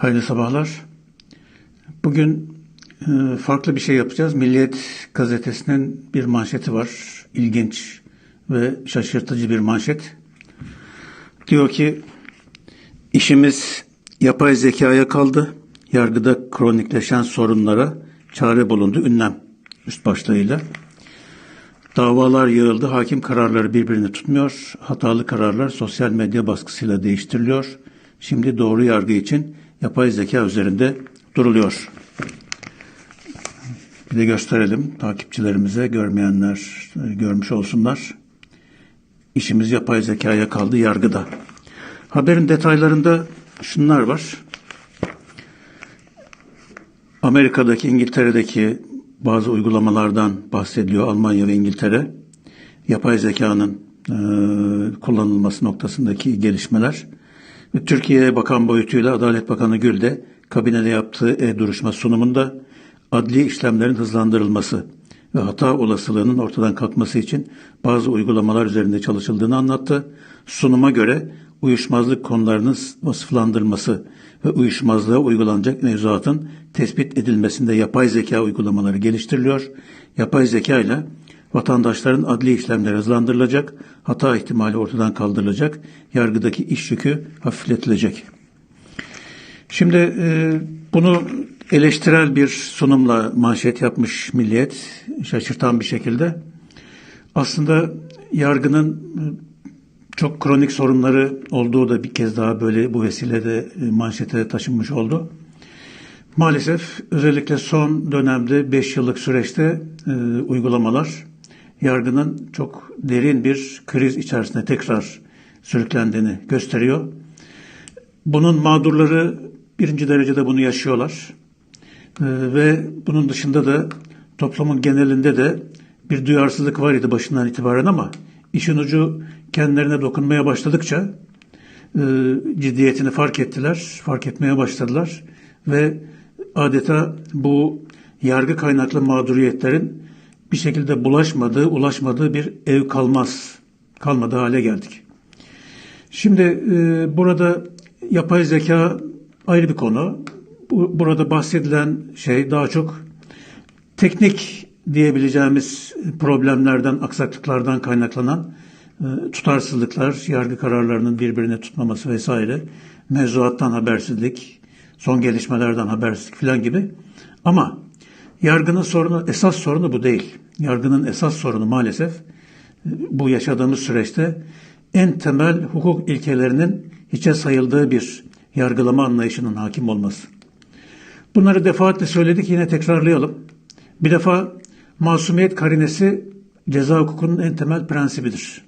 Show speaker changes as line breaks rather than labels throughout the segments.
Hayırlı sabahlar. Bugün e, farklı bir şey yapacağız. Milliyet gazetesinin bir manşeti var. İlginç ve şaşırtıcı bir manşet. Diyor ki işimiz yapay zekaya kaldı. Yargıda kronikleşen sorunlara çare bulundu. Ünlem üst başlığıyla. Davalar yığıldı. Hakim kararları birbirini tutmuyor. Hatalı kararlar sosyal medya baskısıyla değiştiriliyor. Şimdi doğru yargı için yapay zeka üzerinde duruluyor. Bir de gösterelim takipçilerimize, görmeyenler görmüş olsunlar. İşimiz yapay zekaya kaldı yargıda. Haberin detaylarında şunlar var. Amerika'daki, İngiltere'deki bazı uygulamalardan bahsediliyor Almanya ve İngiltere. Yapay zekanın e, kullanılması noktasındaki gelişmeler. Türkiye'ye bakan boyutuyla Adalet Bakanı Gül de kabinede yaptığı e-duruşma sunumunda adli işlemlerin hızlandırılması ve hata olasılığının ortadan kalkması için bazı uygulamalar üzerinde çalışıldığını anlattı. Sunuma göre uyuşmazlık konularının vasıflandırılması ve uyuşmazlığa uygulanacak mevzuatın tespit edilmesinde yapay zeka uygulamaları geliştiriliyor. Yapay zeka ile vatandaşların adli işlemleri hızlandırılacak, hata ihtimali ortadan kaldırılacak, yargıdaki iş yükü hafifletilecek. Şimdi e, bunu eleştirel bir sunumla manşet yapmış Milliyet, şaşırtan bir şekilde. Aslında yargının çok kronik sorunları olduğu da bir kez daha böyle bu vesileyle manşete taşınmış oldu. Maalesef özellikle son dönemde 5 yıllık süreçte e, uygulamalar yargının çok derin bir kriz içerisinde tekrar sürüklendiğini gösteriyor. Bunun mağdurları birinci derecede bunu yaşıyorlar. E, ve bunun dışında da toplumun genelinde de bir duyarsızlık var idi başından itibaren ama işin ucu kendilerine dokunmaya başladıkça e, ciddiyetini fark ettiler, fark etmeye başladılar ve adeta bu yargı kaynaklı mağduriyetlerin bir şekilde bulaşmadığı, ulaşmadığı bir ev kalmaz, kalmadığı hale geldik. Şimdi e, burada yapay zeka ayrı bir konu. Bu, burada bahsedilen şey daha çok teknik diyebileceğimiz problemlerden, aksaklıklardan kaynaklanan e, tutarsızlıklar, yargı kararlarının birbirine tutmaması vesaire, mevzuattan habersizlik, son gelişmelerden habersizlik filan gibi. Ama yargının sorunu, esas sorunu bu değil. Yargının esas sorunu maalesef e, bu yaşadığımız süreçte en temel hukuk ilkelerinin hiçe sayıldığı bir yargılama anlayışının hakim olması. Bunları defaatle söyledik yine tekrarlayalım. Bir defa masumiyet karinesi ceza hukukunun en temel prensibidir.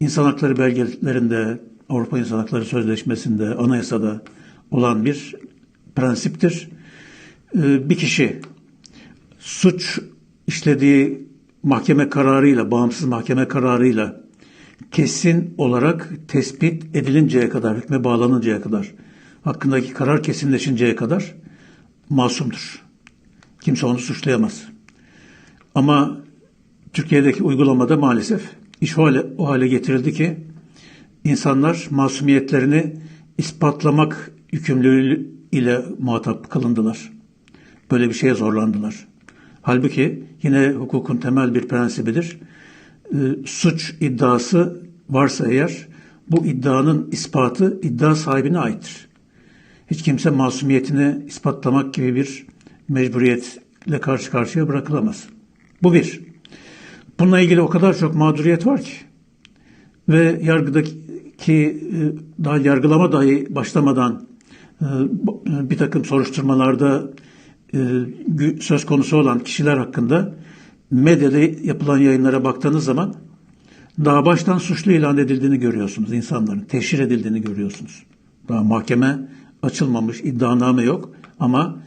İnsan hakları belgelerinde, Avrupa İnsan Hakları Sözleşmesi'nde, anayasada olan bir prensiptir. Ee, bir kişi suç işlediği mahkeme kararıyla, bağımsız mahkeme kararıyla kesin olarak tespit edilinceye kadar, hükme bağlanıncaya kadar, hakkındaki karar kesinleşinceye kadar masumdur. Kimse onu suçlayamaz. Ama Türkiye'deki uygulamada maalesef iş o hale, o hale getirildi ki insanlar masumiyetlerini ispatlamak yükümlülüğü ile muhatap kılındılar. Böyle bir şeye zorlandılar. Halbuki yine hukukun temel bir prensibidir. E, suç iddiası varsa eğer bu iddianın ispatı iddia sahibine aittir. Hiç kimse masumiyetini ispatlamak gibi bir mecburiyetle karşı karşıya bırakılamaz. Bu bir. Bununla ilgili o kadar çok mağduriyet var ki ve yargıdaki e, daha yargılama dahi başlamadan e, bir takım soruşturmalarda e, söz konusu olan kişiler hakkında medyada yapılan yayınlara baktığınız zaman daha baştan suçlu ilan edildiğini görüyorsunuz insanların. Teşhir edildiğini görüyorsunuz. Daha mahkeme açılmamış, iddianame yok ama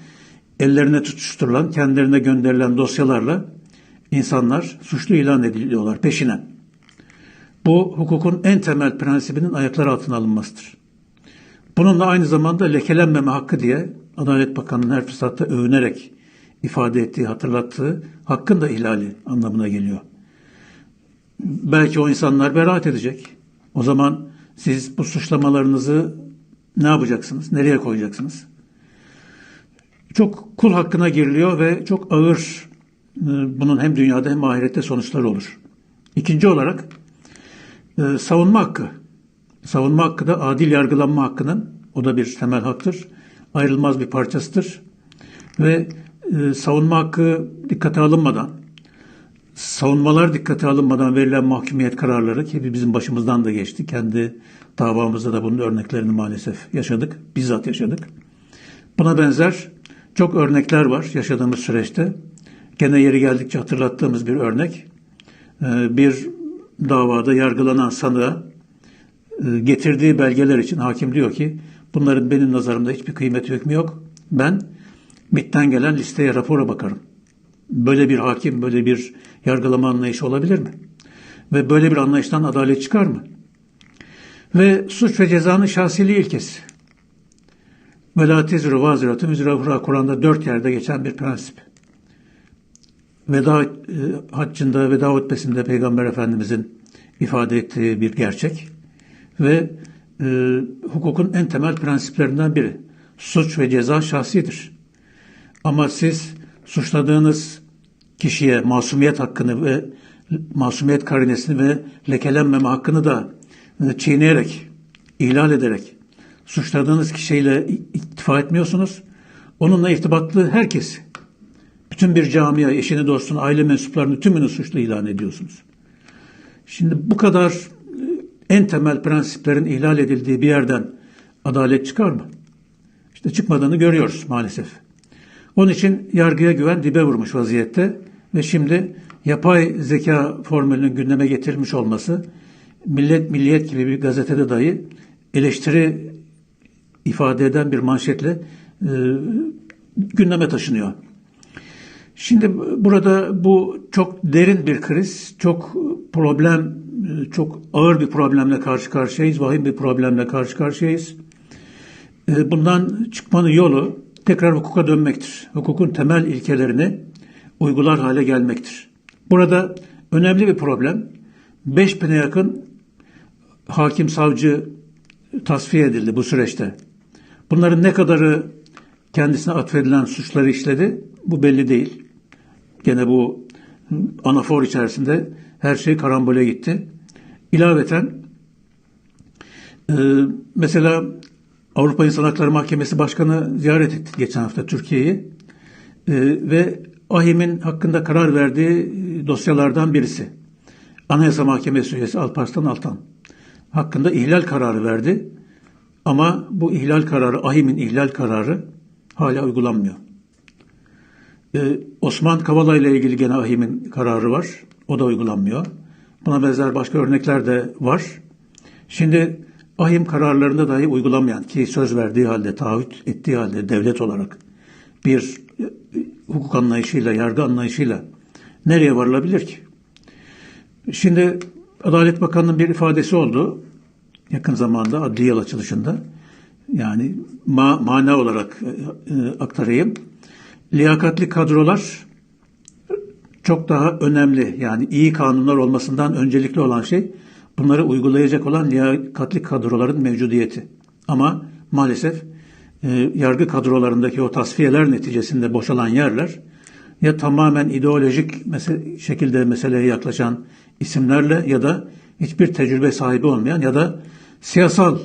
ellerine tutuşturulan, kendilerine gönderilen dosyalarla insanlar suçlu ilan ediliyorlar peşine. Bu hukukun en temel prensibinin ayaklar altına alınmasıdır. Bununla aynı zamanda lekelenmeme hakkı diye Adalet Bakanı'nın her fırsatta övünerek ifade ettiği, hatırlattığı hakkın da ihlali anlamına geliyor. Belki o insanlar beraat edecek. O zaman siz bu suçlamalarınızı ne yapacaksınız? Nereye koyacaksınız? çok kul hakkına giriliyor ve çok ağır e, bunun hem dünyada hem ahirette sonuçları olur. İkinci olarak e, savunma hakkı. Savunma hakkı da adil yargılanma hakkının, o da bir temel haktır. Ayrılmaz bir parçasıdır. Ve e, savunma hakkı dikkate alınmadan, savunmalar dikkate alınmadan verilen mahkumiyet kararları ki bizim başımızdan da geçti. Kendi davamızda da bunun örneklerini maalesef yaşadık. Bizzat yaşadık. Buna benzer çok örnekler var yaşadığımız süreçte. Gene yeri geldikçe hatırlattığımız bir örnek. E, bir davada yargılanan sanığa e, getirdiği belgeler için hakim diyor ki bunların benim nazarımda hiçbir kıymeti hükmü yok. Ben MİT'ten gelen listeye rapora bakarım. Böyle bir hakim, böyle bir yargılama anlayışı olabilir mi? Ve böyle bir anlayıştan adalet çıkar mı? Ve suç ve cezanın şahsiliği ilkesi. Ve la tezru vaziratun vizra Kur'an'da dört yerde geçen bir prensip. Veda e, haccında, veda hutbesinde Peygamber Efendimizin ifade ettiği bir gerçek ve e, hukukun en temel prensiplerinden biri. Suç ve ceza şahsidir. Ama siz suçladığınız kişiye masumiyet hakkını ve masumiyet karinesini ve lekelenmeme hakkını da e, çiğneyerek, ihlal ederek suçladığınız kişiyle ittifa etmiyorsunuz. Onunla irtibatlı herkes, bütün bir camia, eşini, dostunu, aile mensuplarını tümünü suçlu ilan ediyorsunuz. Şimdi bu kadar en temel prensiplerin ihlal edildiği bir yerden adalet çıkar mı? İşte çıkmadığını görüyoruz maalesef. Onun için yargıya güven dibe vurmuş vaziyette ve şimdi yapay zeka formülünün gündeme getirilmiş olması Millet Milliyet gibi bir gazetede dahi eleştiri ifade eden bir manşetle e, gündeme taşınıyor. Şimdi burada bu çok derin bir kriz, çok problem, çok ağır bir problemle karşı karşıyayız, vahim bir problemle karşı karşıyayız. E, bundan çıkmanın yolu tekrar hukuka dönmektir. Hukukun temel ilkelerini uygular hale gelmektir. Burada önemli bir problem. 5000'e yakın hakim savcı tasfiye edildi bu süreçte. Bunların ne kadarı kendisine atfedilen suçları işledi bu belli değil. Gene bu anafor içerisinde her şey karambole gitti. İlaveten e, mesela Avrupa İnsan Hakları Mahkemesi Başkanı ziyaret etti geçen hafta Türkiye'yi e, ve AHİM'in hakkında karar verdiği dosyalardan birisi. Anayasa Mahkemesi üyesi Alparslan Altan hakkında ihlal kararı verdi. Ama bu ihlal kararı, AHİM'in ihlal kararı hala uygulanmıyor. Ee, Osman Kavala ile ilgili gene AHİM'in kararı var. O da uygulanmıyor. Buna benzer başka örnekler de var. Şimdi ahim kararlarında dahi uygulamayan ki söz verdiği halde, taahhüt ettiği halde devlet olarak bir e, hukuk anlayışıyla, yargı anlayışıyla nereye varılabilir ki? Şimdi Adalet Bakanı'nın bir ifadesi oldu yakın zamanda adli yıl açılışında. Yani ma mana olarak e, e, aktarayım. Liyakatli kadrolar çok daha önemli. Yani iyi kanunlar olmasından öncelikli olan şey bunları uygulayacak olan liyakatli kadroların mevcudiyeti. Ama maalesef e, yargı kadrolarındaki o tasfiyeler neticesinde boşalan yerler ya tamamen ideolojik mesele, şekilde meseleye yaklaşan isimlerle ya da hiçbir tecrübe sahibi olmayan ya da siyasal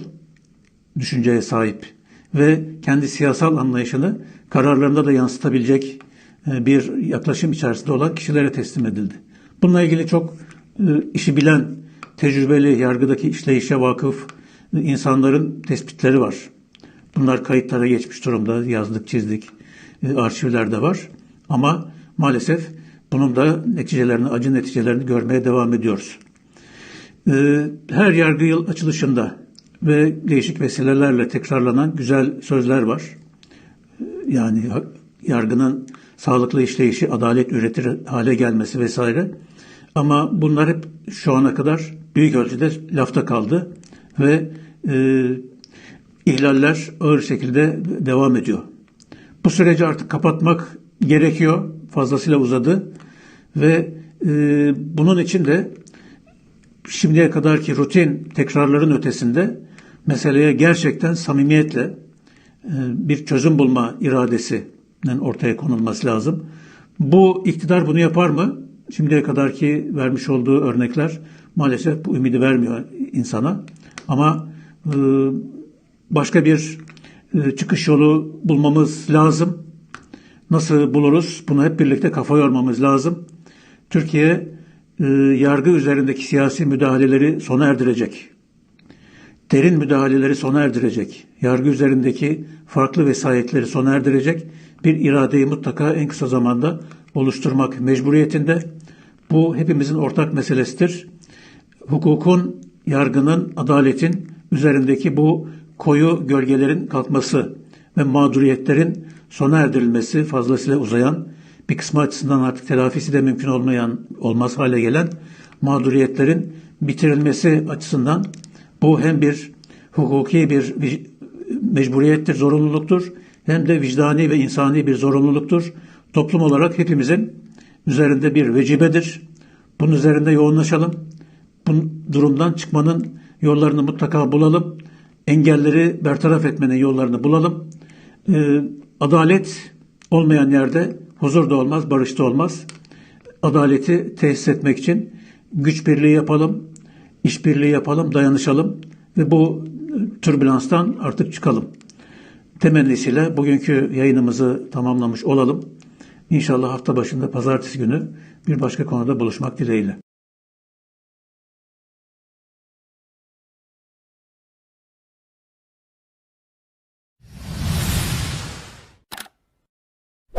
düşünceye sahip ve kendi siyasal anlayışını kararlarında da yansıtabilecek e, bir yaklaşım içerisinde olan kişilere teslim edildi. Bununla ilgili çok e, işi bilen, tecrübeli, yargıdaki işleyişe vakıf e, insanların tespitleri var. Bunlar kayıtlara geçmiş durumda, yazdık, çizdik, arşivlerde var. Ama maalesef bunun da neticelerini, acı neticelerini görmeye devam ediyoruz. Her yargı yıl açılışında ve değişik vesilelerle tekrarlanan güzel sözler var. Yani yargının sağlıklı işleyişi, adalet üretir hale gelmesi vesaire. Ama bunlar hep şu ana kadar büyük ölçüde lafta kaldı ve e, ihlaller ağır şekilde devam ediyor. Bu süreci artık kapatmak gerekiyor. Fazlasıyla uzadı ve e, bunun için de şimdiye kadarki rutin tekrarların ötesinde meseleye gerçekten samimiyetle bir çözüm bulma iradesi ortaya konulması lazım. Bu iktidar bunu yapar mı? Şimdiye kadarki vermiş olduğu örnekler maalesef bu ümidi vermiyor insana. Ama e, başka bir e, çıkış yolu bulmamız lazım. Nasıl buluruz? Bunu hep birlikte kafa yormamız lazım. Türkiye e, yargı üzerindeki siyasi müdahaleleri sona erdirecek. Derin müdahaleleri sona erdirecek. Yargı üzerindeki farklı vesayetleri sona erdirecek. Bir iradeyi mutlaka en kısa zamanda oluşturmak mecburiyetinde. Bu hepimizin ortak meselesidir. Hukukun, yargının, adaletin üzerindeki bu koyu gölgelerin kalkması ve mağduriyetlerin sona erdirilmesi fazlasıyla uzayan, bir kısmı açısından artık telafisi de mümkün olmayan, olmaz hale gelen mağduriyetlerin bitirilmesi açısından bu hem bir hukuki bir mecburiyettir, zorunluluktur, hem de vicdani ve insani bir zorunluluktur. Toplum olarak hepimizin üzerinde bir vecibedir. Bunun üzerinde yoğunlaşalım. Bu durumdan çıkmanın yollarını mutlaka bulalım. Engelleri bertaraf etmenin yollarını bulalım. Ee, adalet olmayan yerde huzur da olmaz, barış da olmaz. Adaleti tesis etmek için güç birliği yapalım, işbirliği yapalım, dayanışalım ve bu türbülanstan artık çıkalım. Temennisiyle bugünkü yayınımızı tamamlamış olalım. İnşallah hafta başında pazartesi günü bir başka konuda buluşmak dileğiyle.